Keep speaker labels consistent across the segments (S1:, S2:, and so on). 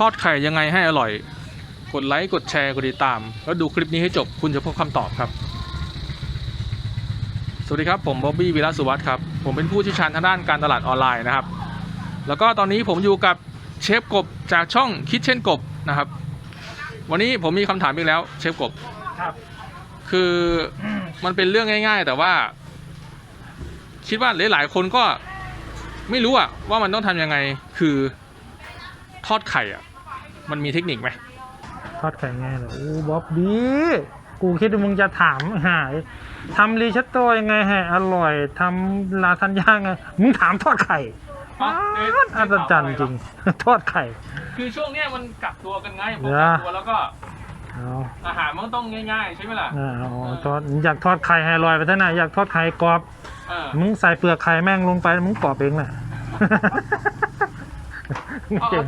S1: ทอดไข่ยังไงให้อร่อย กดไลค์ กดแชร์ กดติดตาม แล้วดูคลิปนี้ให้จบคุณจะพบคำตอบครับ สวัสดีครับ ผมบ๊อบบี้วิระสุวัสดิ์ครับ ผมเป็นผู้เชี่ยวชาญทางด้านการตลาดออนไลน์นะครับ แล้วก็ตอนนี้ผมอยู่กับเชฟกบจากช่องคิดเช่นกบนะครับ วันนี้ผมมีคำถามอีกแล้วเชฟกบ
S2: ครับ
S1: คือมันเป็นเรื่องง่าย ๆ แต่ว่า คิดว่าหลายๆ คนก็ไม่รู้อะว่ามันต้องทำยังไงคือทอดไข่อะ มันมีเทคนิคไหม
S2: ทอดไข่ไงเหรอโอ้บ๊อบบี้กูคิดว่ามึงจะถามหายทำรีชัตโต้ยังไงให้อร่อยทำลาทันย่างไงมึงถามทอดไข่อัศจรรย์จริง ทอดไข่
S1: คือช่วงเนี้ยมันกักตัวกันไงพอ
S2: เหรอ
S1: กักตัวแล้วก็
S2: เอา
S1: อาหารมันต้องง่ายๆ ใช่ไหมล่ะ
S2: เอาเอาทอดอยากทอดไข่ให้อร่อยไปเท่าไหร่อยากทอดไข่กรอบ
S1: เออ
S2: มึงใส่เปลือกไข่แม่งลงไปมึงกรอบเองแหละ
S1: เอาเอา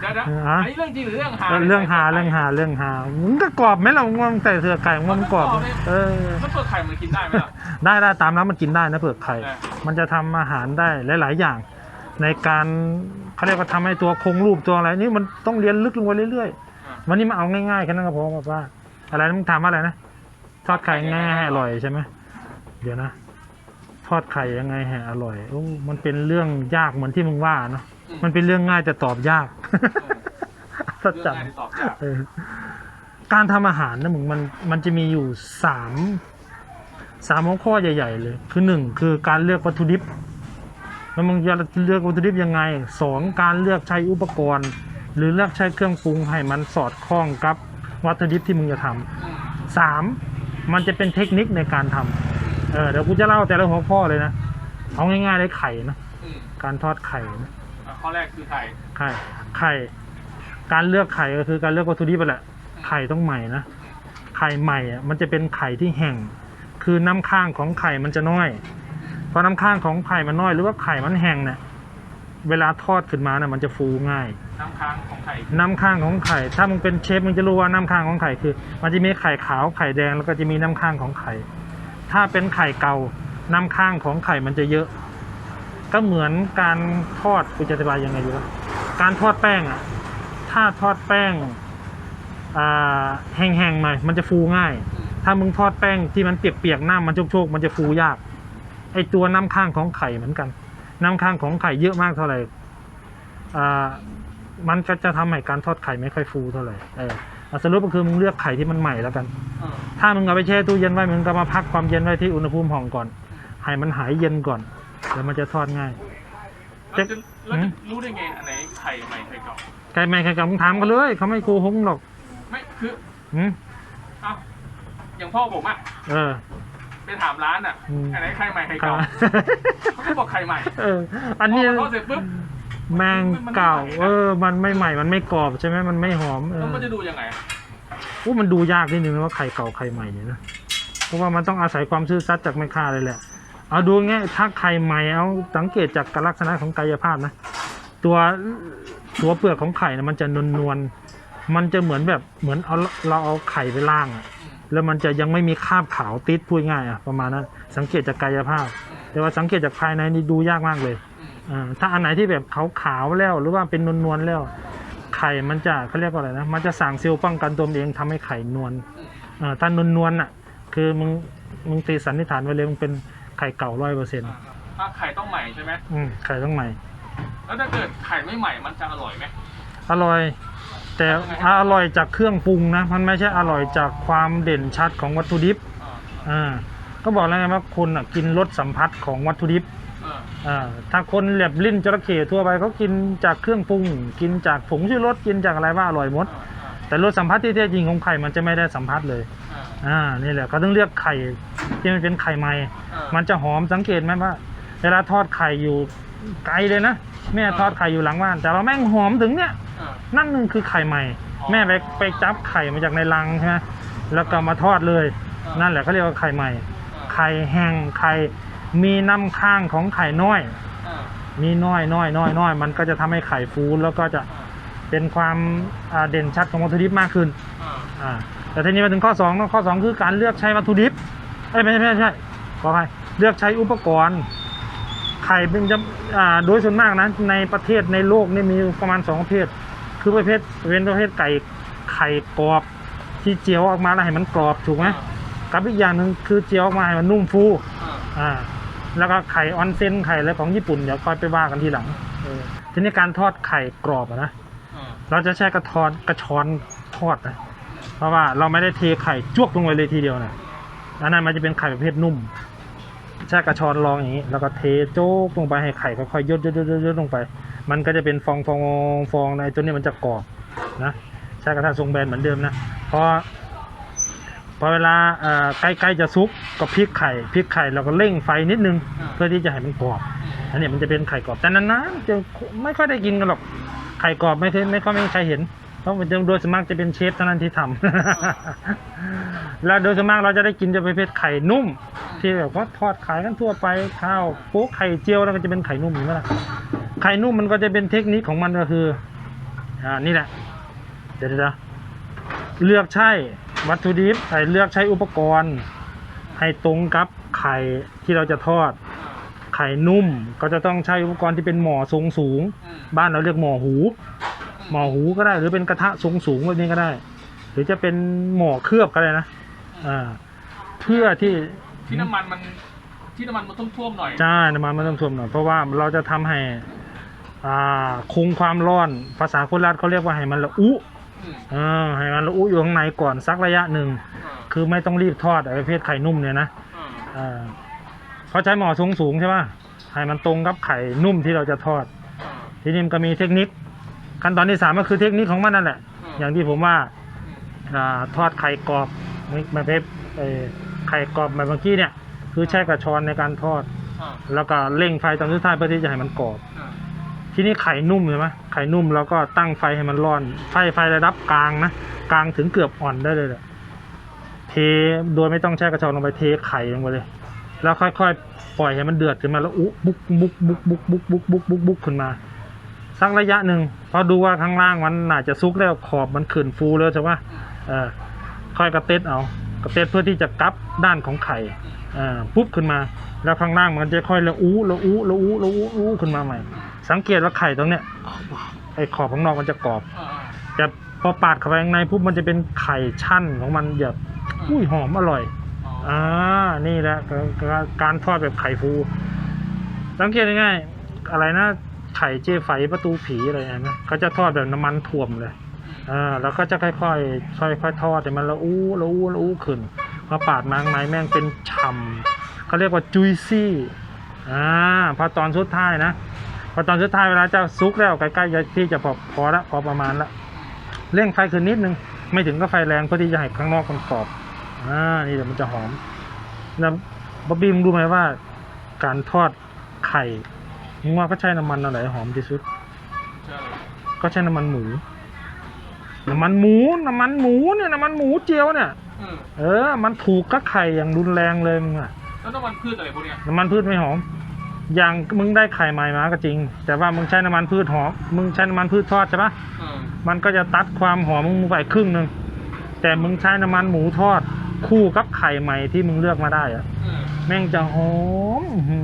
S1: เดี๋ยวเดี๋ยว
S2: ฮะ
S1: อันนี้เรื่องจริงหรือเรื่องหา
S2: เรื่องหาเรื่องหาเรื่องหามึงก็กรอบไหมล่ะมึงว่ามึงใส่เปลือกไข่มึงว่ามึงกรอบไหมเออ
S1: มันเปลือกไข่มันกินได้ไหมล่ะ
S2: ได้ได้ตามน้ำมันกินได้นะเปลือกไข่
S1: เออ
S2: มันจะทำอาหารได้หลาย ๆ อย่าง ในการเขาเรียกว่าทำให้ตัวคงรูปตัวอะไรนี่มันต้องเรียนลึกลงไปเรื่อย
S1: อะ
S2: ๆวันนี้มาเอาง่ายๆแค่นั้นก็พอป้าอะไรนะมึงถามว่าอะไรนะทอดไข่ง่ายให้อร่อยใช่ไหมเดี๋ยวนะทอดไข่ยังไงให้อร่อยโอ้มันเป็นเรื่องยากเหมือนที่มึงว่าเนาะ
S1: อื
S2: มันเป็นเรื่องง่ายแต่ตอบยากสัจ
S1: เรื่อง
S2: จ
S1: ง่ายที่ตอบยาก
S2: เออการทำอาหารนะมึงมันมันจะมีอยู่สามสามหัวข้อใหญ่ ๆ เลย คือหนึ่งคือการเลือกวัตถุดิบแล้วมึงจะเลือกวัตถุดิบยังไงสองการเลือกใช้อุปกรณ์ หรือเลือกใช้เครื่องปรุงให้มันสอดคล้องกับวัตถุดิบที่มึงจะทำ
S1: อืม
S2: สามมันจะเป็นเทคนิคในการทำเออเดี๋ยวกูจะเล่าแต่ละหัวข้อเลยนะเอาง่ายๆเลยไข่นะ
S1: อืม
S2: การทอดไข่นะ
S1: อะ ข้อแรกคือไข่
S2: ไข่ไข่ การเลือกไข่ก็คือการเลือกวัตถุดิบไปแหละไข่ต้องใหม่นะไข่ใหม่อะมันจะเป็นไข่ที่แห้งคือน้ำข้างของไข่มันจะน้อยพอน้ำข้างของไข่มันน้อยหรือว่าไข่มันแห้งเนี่ยเวลาทอดขึ้นมาเนี่ยมันจะฟูง่าย
S1: น้ำค้างของไข่
S2: น้ำข้างของไข่ ถ้ามึงเป็นเชฟมึงจะรู้ว่าน้ำข้างของไข่คือ มันจะมีไข่ขาวไข่แดงแล้วก็จะมีน้ำข้างของไข่ ถ้าเป็นไข่เก่าน้ำข้างของไข่มันจะเยอะ ก็เหมือนการทอดกูจะอธิบายยังไงดีวะการทอดแป้งอะ ถ้าทอดแป้งอ่าแห้งๆหน่อยมันจะฟูง่าย ถ้ามึงทอดแป้งที่มันเปียกๆหน้ามันโชกๆมันจะฟูยาก ไอตัวน้ำข้างของไข่เหมือนกัน น้ำข้างของไข่เยอะมากเท่าไหร่อ่ามันก็จะทำให้การทอดไข่ไม่ค่อยฟูเท่าไหร่เออเอาสรุปก็คือมึงเลือกไข่ที่มันใหม่แล้วกัน
S1: เออ
S2: ถ้ามึงเอาไปแช่ตู้เย็นไว้มึงก็มาพักความเย็นไว้ที่อุณหภูมิห้องก่อน ให้มันหายเย็นก่อน แล้วมันจะทอดง่าย
S1: แล้วจะแล้วจะรู้ได้ไงอันไหนไข่ใหม่ไข่เก่า
S2: ไก่ใหม่ไข่เก่ามึงถามกันเลยเขาไม่โกหกหรอก
S1: ไม่คือ
S2: หืม
S1: เอ้าอย่างพ่อผมอะ
S2: เออ
S1: ไปถามร้านอะ
S2: อืม
S1: อันไหนไข่ใหม่ไข่
S2: ครั
S1: เก่า
S2: บ
S1: เขาก็บอกไข่ใหม่
S2: เออ อันนี้
S1: พอทอดเสร็จปุ๊บ
S2: แมงเก่า เออ มันไม่ใหม่มันไม่กรอบใช่ไหมมันไม่หอมเอ
S1: แล้ว
S2: อ
S1: มันจะดูยังไงอะ
S2: อู้มันดูยากนิดนึงนะว่าไข่เก่าไข่ใหม่เนี่ยนะเพราะว่ามันต้องอาศัยความซื่อสัตย์จากแม่ค้าเลยแหละ เอาดูง่ายถ้าไข่ใหม่เอาสังเกตจากลักษณะของกายภาพนะ ตัวตัวเปลือกของไข่นะมันจะนวลนวลมันจะเหมือนแบบเหมือนเอาเราเอาไข่ไปล่างอะแล้วมันจะยังไม่มีคราบขาวติดพูดง่ายอะประมาณนั้นสังเกตจากกายภาพ แต่ว่าสังเกตจากภายในนี่ดูยากมากเลย
S1: อ่า
S2: ถ้าอันไหนที่แบบขาวๆแล้วหรือว่าเป็นนวลๆแล้ว ไข่มันจะเขาเรียกว่าอะไรนะมันจะสั่งเซลล์ป้องกันตัวเองทำให้ไข่นวลอ่าถ้านวลๆน่ะคือมึงมึงตีสันนิษฐานไว้เลยมึงเป็น ไข่เก่าร้อยเปอร์เซ็นต์
S1: อะไข่ต้องใหม่ใช่ไหม
S2: ไข่ต้องใหม่
S1: แล้วถ้าเกิดไข่ไม่ใหม่มันจะอร่อยไหม
S2: อร่อย แต่อร่อยจากเครื่องปรุงนะ มันไม่ใช่อร่อยจากความเด่นชัดของวัตถุดิบ
S1: อ่า
S2: อ่าก็บอกแล้วไงว่าคนอะกินรสสัมผัสของวัตถุดิบ
S1: เออ
S2: อ่าถ้าคนแบบลิ้นจระเข้ทั่วไปเขากินจากเครื่องปรุง กินจากผงชูรสกินจากอะไรว่าอร่อยหมด แต่รสสัมผัสที่แท้จริงของไข่มันจะไม่ได้สัมผัสเลย
S1: อ่า
S2: อ่านี่แหละเขาต้องเลือกไข่ ที่มันเป็นไข่ใหม่
S1: เออ
S2: มันจะหอมสังเกตไหมว่า เวลาทอดไข่อยู่ไกลเลยนะแม่ทอดไข่อยู่หลังบ้าน แต่เราแม่งหอมถึงเนี่ย
S1: เออ
S2: นั่นนึงคือไข่ใหม่
S1: อ๋อ
S2: แม่ไปไปจับไข่มาจากในรังใช่ไหมแล้วก็มาทอดเลย
S1: ออ
S2: นั่นแหละเขาเรียกว่าไข่ใหม่
S1: เออ
S2: ไข่แห้งไข่มีน้ำข้างของไข่น้อย
S1: เออ
S2: มีน้อยน้อยน้อยน้อยมันก็จะทำให้ไข่ฟูแล้วก็จะเป็นความอ่าเด่นชัดของวัตถุดิบมากขึ้น
S1: เออ
S2: อ่าแต่ทีนี้มาถึงข้อ2นะข้อ 2 คือการเลือกใช้วัตถุดิบ เอ้ยไม่ใช่ไม่ใช่ขออภัยเลือกใช้อุปกรณ์ ไข่เป็นจะอ่าโดยส่วนมากนะในประเทศในโลกนี่มีประมาณ2ประเภท คือประเภทเป็นประเภทไก่ไข่กรอบที่เจียวออกมาแล้วให้มันกรอบถูกไหมกับอีกอย่างหนึ่งคือเจียวออกมาให้มันนุ่มฟู
S1: อ่า
S2: แล้วก็ไข่ออนเซนไข่อะไรของญี่ปุ่นเดี๋ยวค่อยไปว่ากันทีหลังเออทีนี้การทอดไข่กรอบนะเราจะใช้กระทอนกระชอนทอดนะเพราะว่าเราไม่ได้เทไข่จ้วกลงไปเลยทีเดียวนะ อันนั้นมันจะเป็นไข่ประเภทนุ่มใช้กระชอนรองอย่างนี้ แล้วก็เทโจ๊กลงไปให้ไข่ค่อยๆยดยดยดยดยดลงไป มันก็จะเป็นฟองฟองฟองในตัวนี้มันจะกรอบนะใช้กระทะทรงแบนเหมือนเดิมนะพอพอเวลาใกล้ๆจะซุกก็พลิกไข่พลิกไข่เราก็เร่งไฟนิดนึง เพื่อที่จะให้มันกรอบอันนี้มันจะเป็นไข่กรอบแต่นานๆจะไม่ค่อยได้กินกันหรอกไข่กรอบไม่เคยไม่ค่อยไม่มีใครเห็น เพราะมันจะโดยสวนมากจะเป็นเชฟเท่านั้นที่ทำ แล้วโดยสวนมากเราจะได้กินจะเป็นเภทไข่นุ่ม ที่แบบว่าทอดขายกันทั่วไปข้าวโป๊กไข่เจียวแล้วก็จะเป็นไข่นุ่มอย่างนี้ละไข่นุ่มมันก็จะเป็นเทคนิคของมันก็คือ อ่านี่แหละ เดี๋ยวเดี๋ยวเลือกใช้วัตถุดิบใส่เลือกใช้อุปกรณ์ ให้ตรงกับไข่ที่เราจะทอด ไข่นุ่มก็จะต้องใช้อุปกรณ์ที่เป็นหม้อทรงสูง บ้านเราเรียกหม้อหู หม้อหูก็ได้ หรือเป็นกระทะทรงสูงแบบนี้ก็ได้ หรือจะเป็นหม้อเคลือบก็ได้นะอ่าเพื่อที่
S1: ที่น้ำมันมันที่น้ำมันมันท่วมๆหน่อย
S2: ใช่น้ำมันไม่ต้องท่วมหน่อยเพราะว่าเราจะทำให้อ่าคงความร้อนภาษาโคราชเขาเรียกว่าให้มันละอุ
S1: อืม
S2: อ่าให้มันละอุอยู่ข้างในก่อนสักระยะหนึ่ง
S1: อ่า
S2: คือไม่ต้องรีบทอดไอ้ประเภทไข่นุ่มเนี่ยนะ
S1: อ่า
S2: อ่าเขาใช้หม้อสูงสูงๆใช่ป่ะให้มันตรงกับไข่นุ่มที่เราจะทอด
S1: อ่า
S2: ทีนี้มันก็มีเทคนิค ขั้นตอนที่สามก็คือเทคนิคของมันนั่นแหละ อย่างที่ผมว่าอ่าทอดไข่กรอบแบบเพเอ่อไข่กรอบแบบเมื่อกี้เนี่ย คือใช้กระชอนในการทอด
S1: อ่า
S2: แล้วก็เร่งไฟตอนสุดท้ายเพื่อที่จะให้มันกรอบ
S1: อ่า
S2: ทีนี้ไข่นุ่มใช่ไหมไข่นุ่มเราก็ตั้งไฟให้มันร้อน ไฟไฟระดับกลางนะกลางถึงเกือบอ่อนได้เลยแหละเทโดยไม่ต้องใช้กระชอนลงไปเทไข่ลงไปเลย แล้วค่อยๆ ปล่อยให้มันเดือดขึ้นมาแล้วอุ๊บุกบุกบุกบุกบุกบุกบุกบุกบุกขึ้นมา สักระยะหนึ่งพอดูว่าข้างล่างมันน่าจะซุกแล้วขอบมันขึ้นฟูแล้วใช่ปะเออค่อยกระเต็ดเอากระเต็ดเพื่อที่จะกลับด้านของไข่อ่าปุ๊บขึ้นมา แล้วข้างล่างมันจะค่อยละอู้ละอู้ละอู้ละอู้ละอู้ขึ้นมาใหม่ สังเกตว่าไข่ตรงเนี้ยไอขอบข้างนอกมันจะกรอบแต่พอปาดเข้าไปข้างในปุ๊บมันจะเป็นไข่ชั่นของมันแบบอุ้ยหอมอร่อย
S1: อ่า
S2: นี่แหละการทอดแบบไข่ฟู สังเกตง่ายๆอะไรนะ ไข่เจ๊ไฝประตูผีอะไรนะเขาจะทอดแบบน้ำมันท่วมเลยอ่าแล้วก็จะค่อยๆค่อยๆทอดแต่มันละอู้ละอู้ละอู้ขึ้นพอปาดมาข้างในแม่งเป็นฉ่ำเขาเรียกว่าจุยซี่อ่าพอตอนสุดท้ายนะพอตอนสุดท้ายเวลาจะซุกแล้วใกล้ๆที่จะพอพอละพอประมาณละเร่งไฟขึ้นนิดนึงไม่ถึงก็ไฟแรงเพื่อที่จะให้ข้างนอกมันกรอบอ่านี่เดี๋ยวมันจะหอมแล้วบ๊อบบี้มึงรู้ไหมว่า การทอดไข่ มึงว่าก็ใช้น้ำมันอะไรหอมที่สุด
S1: ใช่
S2: ก็ใช้น้ำมันหมู น้ำมันหมู น้ำมันหมูเนี่ย น้ำมันหมูเจียวเนี่ย
S1: อืม
S2: เออ มันถูกกับไข่อย่างรุนแรงเลยมึงอะ
S1: แล้วน้ำมันพืชอะไรพวกเนี้ย
S2: น้ำมันพืชไม่หอม อย่างมึงได้ไข่ใหม่มาก็จริง แต่ว่ามึงใช้น้ำมันพืชหอม มึงใช้น้ำมันพืชทอดใช่ปะ
S1: อืม
S2: มันก็จะตัดความหอมมึงไปครึ่งหนึ่ง แต่มึงใช้น้ำมันหมูทอด คู่กับไข่ใหม่ที่มึงเลือกมาได้อะ
S1: อืม
S2: แม่งจะหอมอื้อหื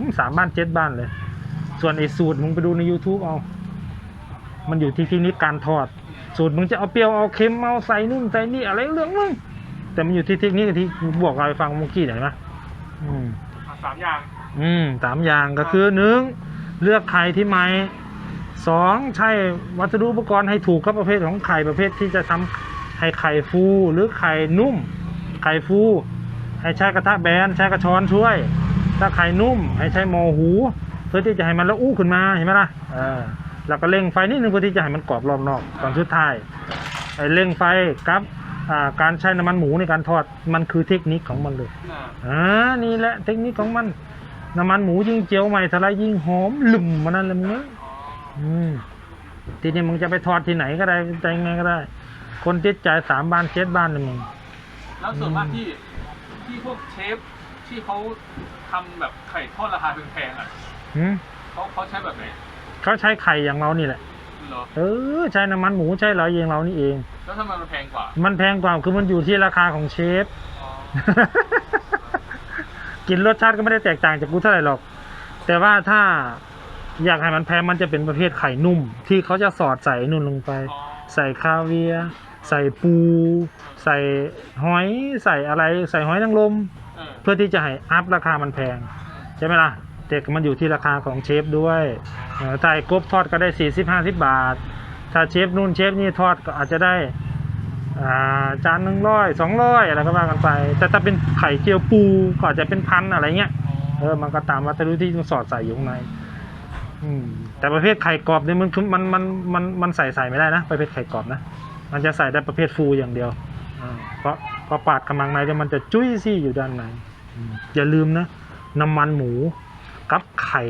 S2: อสามบ้านเจ็ดบ้านเลย ส่วนไอ้สูตรมึงไปดูใน YouTube เอา มันอยู่ที่เทคนิคการทอด สูตรมึงจะเอาเปรี้ยวเอาเค็มเอาใส่นู่นใส่นี่อะไรเรื่องมึงแต่มันอยู่ที่เทคนิคที่บอกเราไปฟังเมื่อกี้เห็นไหมอืม
S1: อะสามอย่าง
S2: อืมสามอย่างก็คือหนึ่งเลือกไข่ที่ใหม่สองใช้วัสดุอุปกรณ์ให้ถูกกับประเภทของไข่ประเภทที่จะทำให้ไข่ฟูหรือไข่นุ่ม ไข่ฟู ให้ใช้กระทะแบนใช้กระชอนช่วย ถ้าไข่นุ่ม ให้ใช้หมอหู เพื่อที่จะให้มันละอู้ขึ้นมาเห็นไหมล่ะเออแล้วก็เร่งไฟนิดนึงเพื่อที่จะให้มันกรอบรอบนอกตอนสุดท้ายไอ้เร่งไฟกับอ่าการใช้น้ำมันหมูในการทอดมันคือเทคนิคของมันเลย
S1: อ่า
S2: อ่านี่แหละเทคนิคของมันน้ำมันหมูยิ่งเจียวใหม่เท่าไรยิ่งหอมลุ่มมันนั่นเลยมึงเอ้ย
S1: อ๋อ
S2: อืมทีนี้มึงจะไปทอดที่ไหนก็ได้ใจไงก็ได้ คนติดใจสามบ้านเจ็ดบ้านเลยมึง
S1: แล้วส่วนมากที่ที่พวกเชฟที่เขาทำแบบไข่ทอดราคาแพงๆอะ
S2: หืม
S1: เขาเขาใช้แบบไหน
S2: เขาใช้ไข่อย่างเรานี่แหละ
S1: เหรอ
S2: เออใช้น้ำมันหมูใช้เราเองเรานี่เอง
S1: แล้วทำไมมันแพงกว่า
S2: มันแพงกว่าคือมันอยู่ที่ราคาของเชฟ
S1: อ๋อ
S2: กินรสชาติก็ไม่ได้แตกต่างจากกูเท่าไหร่หรอก แต่ว่าถ้าอยากให้มันแพงมันจะเป็นประเภทไข่นุ่ม ที่เขาจะสอดใส่นุ่นลงไป
S1: อ๋อ
S2: ใส่คาเวียร์ใส่ปู ใส่หอย ใส่อะไร ใส่หอยนางรม
S1: เออ
S2: เพื่อที่จะให้อัพราคามันแพง ใช่ไหมล่ะ แต่มันอยู่ที่ราคาของเชฟด้วยเออถ้าไอ้กบทอดก็ได้สี่สิบห้าสิบบาท ถ้าเชฟนู่นเชฟนี่ทอดก็อาจจะได้อ่าจานหนึ่งร้อยสองร้อยอะไรก็ว่ากันไป แต่ถ้าเป็นไข่เจียวปูก็อาจจะเป็นพันอะไรเงี้ยเออมันก็ตามวัตถุดิบที่สอดใส่อยู่ข้างในอืมแต่ประเภทไข่กรอบเนี่ยมันคือมันมันมันมันใส่ใส่ไม่ได้นะประเภทไข่กรอบนะมันจะใส่ได้ประเภทฟูอย่างเดียวอ่าเพราะพอปาดกำลังในเนี่ยมันจะจุ้ยซี่อยู่ด้านในอืมอย่าลืมนะน้ำมันหมู กับไข่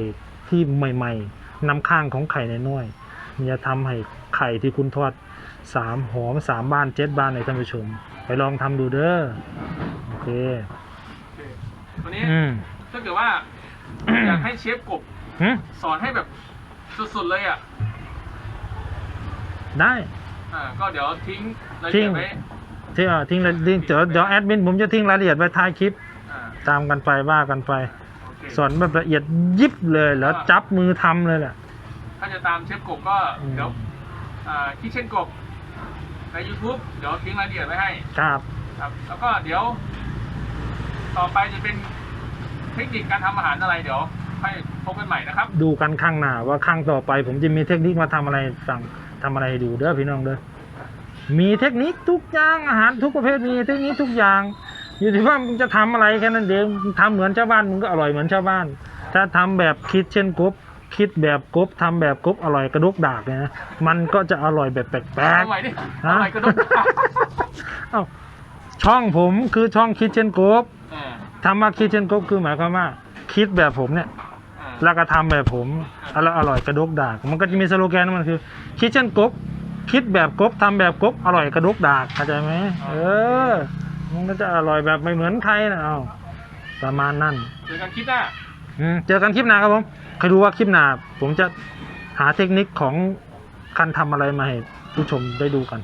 S2: ที่ใหม่ๆน้ำข้างของไข่ในน้อยๆมันจะทำให้ไข่ที่คุณทอดสามหอมสามบ้านเจ็ดบ้านในท่านผู้ชม ไปลองทำดูเด้อโอเค
S1: โอเควันนี้
S2: อืม
S1: ถ้าเกิดว่า อยากให้เชฟกบ
S2: หึ
S1: สอนให้แบบสุดๆเลยอะ
S2: ได้
S1: อ่าก็เดี๋ยวทิ้งรายละเอียดไว้
S2: ที่อ่าทิ้งรายทิ้งเดี๋ยวเดี๋ยวแอดมินผมจะทิ้งรายละเอียดไว้ท้ายคลิป
S1: อ่า
S2: ตามกันไปว่ากันไป
S1: โอเค
S2: สอนแบบละเอียดยิบเลยแล้วจับมือทำเลยแหละ
S1: ถ้าจะตามเชฟกบก็
S2: อืม
S1: เดี๋ยวอ่าคิเช่นกบใน YouTube เดี๋ยวทิ้งรายละเอียดไว้ให้
S2: ครับ
S1: ครับ แล้วก็เดี๋ยว ต่อไปจะเป็นเทคนิคการทำอาหารอะไรเดี๋ยวให้พบกันใหม่นะครับ
S2: ดูกันข้างหน้าว่าข้างต่อไป ผมจะมีเทคนิคมาทำอะไรสั่งทำอะไรให้ดูเด้อพี่น้องเด้อมีเทคนิคทุกอย่างอาหารทุกประเภทมีเทคนิคทุกอย่าง อยู่ที่ว่ามึงจะทำอะไรแค่นั้นเองมึงทำเหมือนชาวบ้านมึงก็อร่อยเหมือนชาวบ้าน ถ้าทำแบบคิดเช่นกบคิดแบบกบทำแบบกบอร่อยกระดกดากเนี่ยนะมันก็จะอร่อยแบบแปลก
S1: เอาใหม่ดิ
S2: ๆ
S1: เอาใหม่กระดก
S2: เอ้าช่องผมคือช่องคิดเช่นกบ
S1: เออ
S2: ทำมาคิดเช่นกบคือหมายความว่า คิดแบบผมเนี่ย
S1: เออ
S2: แล้วก็ทำแบบผมอร่อยอร่อยกระดกดาก มันก็จะมีสโลแกนของมันคือ คิดเช่นกบคิดแบบกบทำแบบกบอร่อยกระดกดากเข้าใจไหมเออ มันก็จะอร่อยแบบไม่เหมือนใครนะเอาประมาณนั้น
S1: เจอกันคลิปหน้า
S2: อืมเจอกันคลิปหน้าครับผมใครดูว่าคลิปหน้าผมจะหาเทคนิคของการทำอะไรมาให้ผู้ชมได้ดูกัน